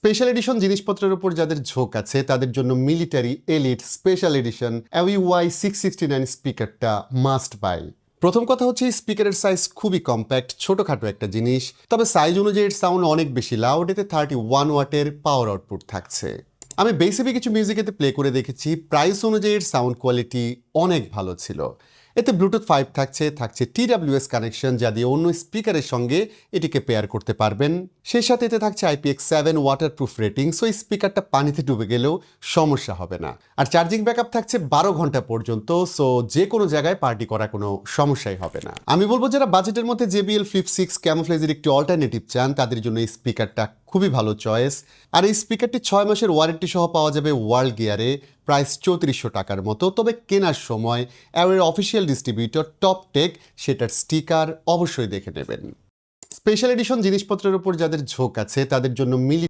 Special edition জিনিসপত্রের উপর যাদের ঝোঁক আছে, তাদের জন্য military elite special edition Y six sixty nine স্পিকারটা must buy প্রথম কথা হচ্ছে স্পিকারের সাইজ খুবই কম্প্যাক্ট ছোটোখাটো একটা জিনিস, তবে সাইজ অনুযায়ী সাউন্ড অনেক বেশি লাউড এতে থার্টি ওয়ান ওয়াটের পাওয়ার আউটপুট থাকছে। আমি বেসিবি কিছু মিউজিকেতে প্লে করে দেখেছি প্রাইস অনুযায়ী সাউন্ড কোয়ালিটি অনেক ভালো ছিল। এতে ব্লুটুথ ফাইভ থাকছে থাকছে টিডাব্লিউএস কানেকশন যা দিয়ে অন্য স্পিকারের সঙ্গে এটিকে পেয়ার করতে পারবেন। সেই সাথে এতে থাকছে IPX seven waterproof rating so এই স্পিকারটা পানিতে ডুবে গেলেও সমস্যা হবে না। আর চার্জিং ব্যাকআপ থাকছে বারো ঘণ্টা পর্যন্ত সো যে কোনো জায়গায় পার্টি করা কোনো সমস্যাই হবে না। আমি বলব যারা বাজেটের মধ্যে জেবিএল ফ্লিপ সিক্স ক্যামোফ্লেজের একটি অল্টারনেটিভ চান, তাদের জন্য এই স্পিকারটা খুবই ভালো চয়েস। আর এই স্পিকারটি ছয় মাসের ওয়ারেন্টি সহ পাওয়া যাবে ওয়ার্ল্ড গিয়ারে, প্রাইস চৌত্রিশশো টাকার মতো। তবে কেনার সময় অ্যাওয়ের অফিসিয়াল ডিস্ট্রিবিউটর টপ টেক সেটার স্টিকার অবশ্যই দেখে নেবেন। স্পেশাল এডিশন জিনিসপত্রের উপর যাদের ঝোঁক আছে, তাদের জন্য মিলি